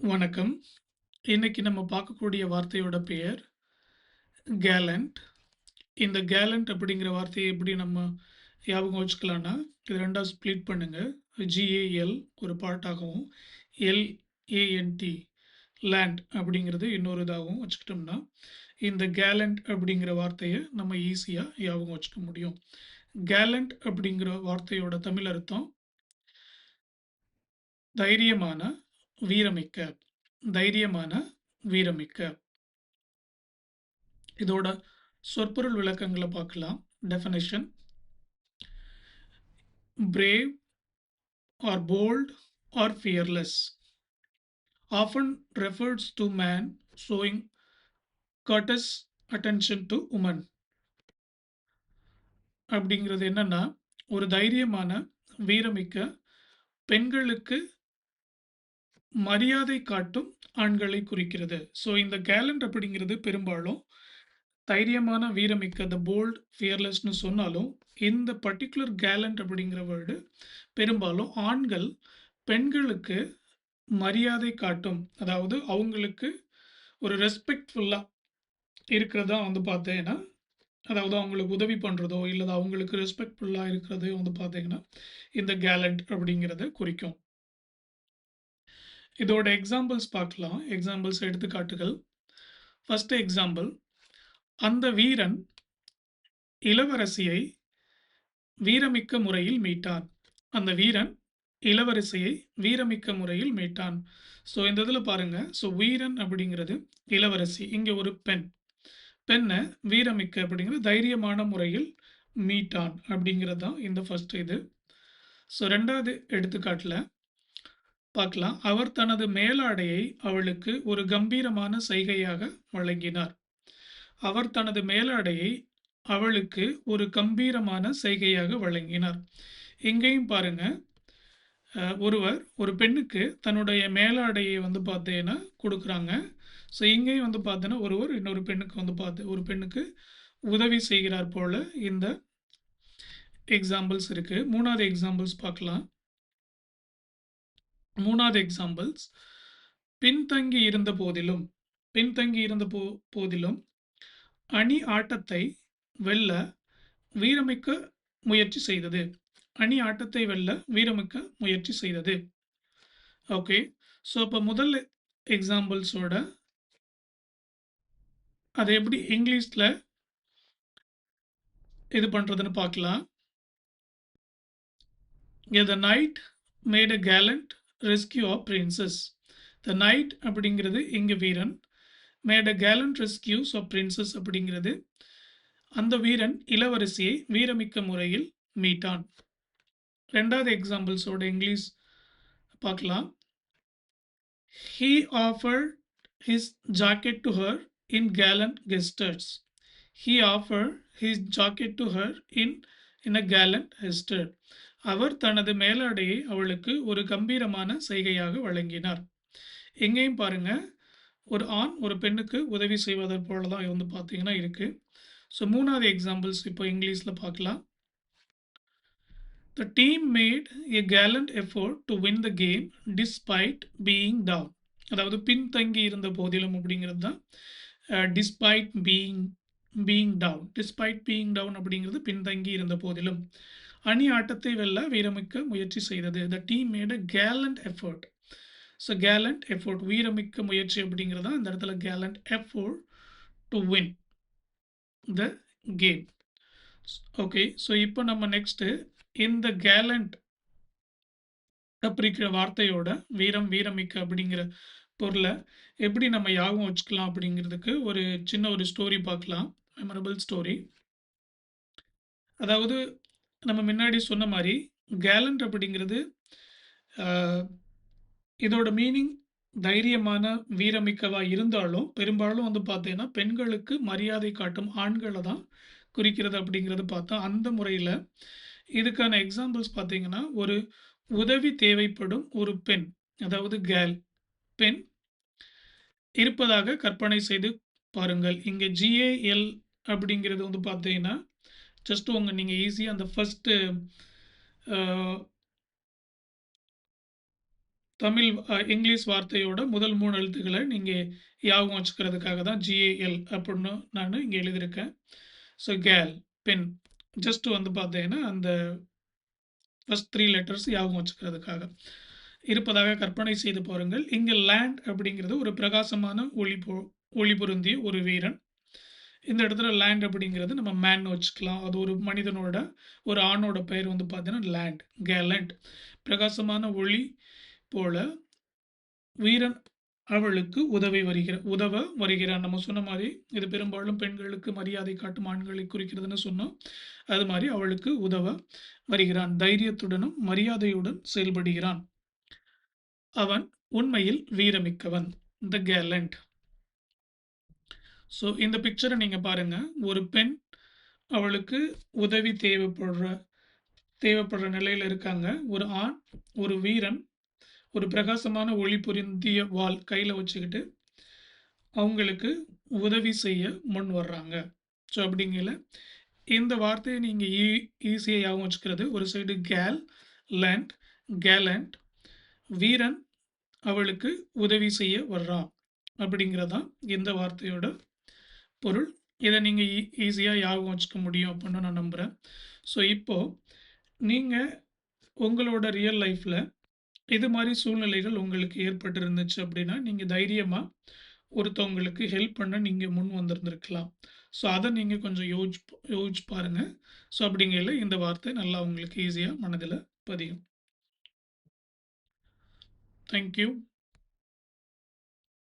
வணக்கம். இன்னைக்கு நம்ம பார்க்கக்கூடிய வார்த்தையோட பெயர் கேலண்ட். இந்த கேலண்ட் அப்படிங்கிற வார்த்தையை எப்படி நம்ம ஞாபகம் வச்சுக்கலாம்னா, இது ரெண்டாக ஸ்ப்ளிட் பண்ணுங்கள் ஜிஏஎல் ஒரு பார்ட்டாகவும், எல் ஏஎன்டி லேண்ட் அப்படிங்கிறது இன்னொரு இதாகவும் வச்சுக்கிட்டோம்னா, இந்த கேலண்ட் அப்படிங்கிற வார்த்தையை நம்ம ஈஸியாக ஞாபகம் வச்சுக்க முடியும். கேலண்ட் அப்படிங்கிற வார்த்தையோட தமிழ் அர்த்தம் தைரியமான, வீரமிக்க. தைரியமான, வீரமிக்க. இதோட சொற்பொருள் விளக்கங்களை பார்க்கலாம். Definition brave or bold or fearless. Often refers to man showing courteous attention to woman. அப்படிங்கிறது என்னன்னா, ஒரு தைரியமான, வீரமிக்க, பெண்களுக்கு மரியாதை காட்டும் ஆண்களை குறிக்கிறது. ஸோ இந்த கேலண்ட் அப்படிங்கிறது பெரும்பாலும் தைரியமான, வீரமிக்க த போல்ட், ஃபியர்லெஸ்னு சொன்னாலும், இந்த பர்ட்டிகுலர் கேலண்ட் அப்படிங்கிற வேர்டு பெரும்பாலும் ஆண்கள் பெண்களுக்கு மரியாதை காட்டும். அதாவது அவங்களுக்கு ஒரு ரெஸ்பெக்ட்ஃபுல்லாக இருக்கிறதா வந்து பார்த்தீங்கன்னா, அதாவது அவங்களுக்கு உதவி பண்ணுறதோ இல்லை அவங்களுக்கு ரெஸ்பெக்ட்ஃபுல்லாக இருக்கிறதோ வந்து பார்த்தீங்கன்னா, இந்த கேலண்ட் அப்படிங்கிறத குறிக்கும். இதோட எக்ஸாம்பிள்ஸ் பார்க்கலாம். எக்ஸாம்பிள்ஸ் எடுத்துக்காட்டுகள். ஃபஸ்ட்டு எக்ஸாம்பிள் அந்த வீரன் இளவரசியை வீரமிக்க முறையில் மீட்டான். அந்த வீரன் இளவரசியை வீரமிக்க முறையில் மீட்டான். ஸோ இந்த இதில் பாருங்கள் ஸோ வீரன் அப்படிங்கிறது இளவரசி. இங்கே ஒரு பெண். பெண்ணை வீரமிக்க அப்படிங்கிறது தைரியமான முறையில் மீட்டான் அப்படிங்கிறது தான் இந்த ஃபஸ்ட் இது. ஸோ ரெண்டாவது எடுத்துக்காட்டில் பார்க்கலாம். அவர் தனது மேலாடையை அவளுக்கு ஒரு கம்பீரமான சைகையாக வழங்கினார். அவர் தனது மேலாடையை அவளுக்கு ஒரு கம்பீரமான சைகையாக வழங்கினார். இங்கேயும் பாருங்க. ஒருவர் ஒரு பெண்ணுக்கு தன்னுடைய மேலாடையை வந்து பார்த்தீங்கன்னா கொடுக்குறாங்க ஸோ இங்கேயும் வந்து பார்த்தீங்கன்னா, ஒருவர் இன்னொரு பெண்ணுக்கு வந்து பார்த்து ஒரு பெண்ணுக்கு உதவி செய்கிறார் போல இந்த எக்ஸாம்பிள்ஸ் இருக்குது மூணாவது எக்ஸாம்பிள்ஸ் பார்க்கலாம். மூணாவது எக்ஸாம்பிள்ஸ் பின்தங்கி இருந்த போதிலும் பின்தங்கி இருந்த போ போதிலும் அணி ஆட்டத்தை வெல்ல வீரமிக்க முயற்சி செய்தது. அணி ஆட்டத்தை வெல்ல வீரமிக்க முயற்சி செய்தது. ஓகே. ஸோ இப்போ முதல் எக்ஸாம்பிள்ஸோட அதை எப்படி இங்கிலீஷில் இது பண்ணுறதுன்னு பார்க்கலாம். "The knight made a gallant rescue of princess." The knight அப்படிங்கிறது எங்கள் வீரன். Made a gallant rescues of princess அப்படிங்கிறது அந்த வீரன் இளவரசியை வீரமிக்க முறையில் மீட்டான். ரெண்டாவது எக்ஸாம்பிள்ஸோட இங்கிலீஷ் பார்க்கலாம். He offer his jacket to her in gallant gestures." He offer his jacket to her in in a gallant gesture." அவர் தனது மேலாடையை அவளுக்கு ஒரு கம்பீரமான செய்கையாக வழங்கினார். எங்கேயும் பாருங்க. ஒரு ஆண் ஒரு பெண்ணுக்கு உதவி செய்வதை போல தான் வந்து பார்த்தீங்கன்னா இருக்கு. ஸோ மூணாவது எக்ஸாம்பிள்ஸ் இப்போ இங்கிலீஷில் பார்க்கலாம். "The team made a gallant effort to win the game despite being down." அதாவது பின்தங்கி இருந்த போதிலும் அப்படிங்கிறது தான் despite being being down. Despite being down அப்படிங்கிறது பின்தங்கி இருந்த போதிலும். அணி ஆட்டத்தை வெல்ல வீரமிக்க முயற்சி செய்தது. The team made a gallant effort. So gallant effort வீரமிக்க முயற்சி அப்படிங்கிறது தான் இடத்துல gallant effort to win the game. Okay. So இப்போ நம்ம நெக்ஸ்ட்டு இந்த கேலண்ட் அப்படிங்கிற வார்த்தையோட வீரம், வீரமிக்க அப்படிங்கிற பொருளை எப்படி நம்ம ஞாபகம் வச்சுக்கலாம் அப்படிங்கிறதுக்கு ஒரு சின்ன ஒரு ஸ்டோரி பார்க்கலாம். Memorable story. அதாவது நம்ம முன்னாடி சொன்ன மாதிரி கேலண்ட் அப்படிங்கிறது இதோட மீனிங் தைரியமான, வீரமிக்கவா இருந்தாலும், பெரும்பாலும் வந்து பார்த்தீங்கன்னா, பெண்களுக்கு மரியாதை காட்டும் ஆண்களை தான் குறிக்கிறது அப்படிங்கிறது பார்த்தா அந்த முறையில் இதுக்கான எக்ஸாம்பிள்ஸ் பார்த்தீங்கன்னா, ஒரு உதவி தேவைப்படும் ஒரு பெண், அதாவது கேல் பெண் இருப்பதாக கற்பனை செய்து பாருங்கள். இங்கே ஜிஏஎல் அப்படிங்கிறது வந்து பார்த்தீங்கன்னா, ஜஸ்ட் உங்கள் நீங்கள் ஈஸியாக அந்த ஃபர்ஸ்ட்டு தமிழ் இங்கிலீஷ் வார்த்தையோட முதல் 3 எழுத்துக்கள நீங்க ஞாபகம் வச்சுக்கிறதுக்காக தான் ஜிஏஎல் அப்படின்னு நான் இங்கே எழுதியிருக்கேன். ஸோ கேல், பெண். ஜஸ்ட் வந்து பார்த்தீங்கன்னா, அந்த ஃபர்ஸ்ட் த்ரீ லெட்டர்ஸ் ஞாபகம் வச்சுக்கிறதுக்காக. இருப்பதாக கற்பனை செய்து பாருங்கள். இங்கே லேண்ட் அப்படிங்கிறது ஒரு பிரகாசமான ஒளி பொ ஒளி பொருந்திய ஒரு வீரன். இந்த இடத்துல லேண்ட் அப்படிங்கிறது நம்ம மேன் வச்சுக்கலாம். அது ஒரு மனிதனோட ஒரு ஆணோட பெயர் வந்து பார்த்தீங்கன்னா லேண்ட், கேலண்ட். பிரகாசமான ஒளி போல வீரன் அவளுக்கு உதவி வருகிற உதவ வருகிறான். நம்ம சொன்ன மாதிரி இது பெரும்பாலும் பெண்களுக்கு மரியாதை காட்டும் ஆண்களை குறிக்கிறதுன்னு சொன்னோம். அது மாதிரி அவளுக்கு உதவ வருகிறான். தைரியத்துடனும், மரியாதையுடன் செயல்படுகிறான். அவன் உண்மையில் வீரமிக்கவன். த கேலண்ட். ஸோ இந்த பிக்சரை நீங்கள் பாருங்க. ஒரு பெண் அவளுக்கு உதவி தேவைப்படுற தேவைப்படுற நிலையில் இருக்காங்க. ஒரு ஆண், ஒரு வீரன், ஒரு பிரகாசமான ஒளி புரிந்திய வாள் கையில் வச்சுக்கிட்டு, அவங்களுக்கு உதவி செய்ய முன் வர்றாங்க. ஸோ அப்படிங்கல இந்த வார்த்தையை நீங்கள் ஈ ஈஸியாக ஞாபகம் வச்சுக்கிறது. ஒரு சைடு கேல், லேண்ட், கேலண்ட். வீரன் அவளுக்கு உதவி செய்ய வர்றான். அப்படிங்கிறது தான் இந்த வார்த்தையோட பொருள். இதை நீங்கள் ஈ ஈஸியாக ஞாபகம் வச்சுக்க முடியும் அப்படின்னு நான் நம்புகிறேன் ஸோ இப்போது நீங்கள் உங்களோட ரியல் லைஃப்பில் இது மாதிரி சூழ்நிலைகள் உங்களுக்கு ஏற்பட்டிருந்துச்சு அப்படின்னா, நீங்கள் தைரியமாக ஒருத்தவங்களுக்கு ஹெல்ப் பண்ண நீங்கள் முன் வந்திருந்திருக்கலாம். ஸோ அதை நீங்கள் கொஞ்சம் யோசிச்சு யோசிச்சு பாருங்கள் ஸோ அப்படிங்கையில இந்த வார்த்தை நல்லா உங்களுக்கு ஈஸியாக மனதில் பதியும். Thank you.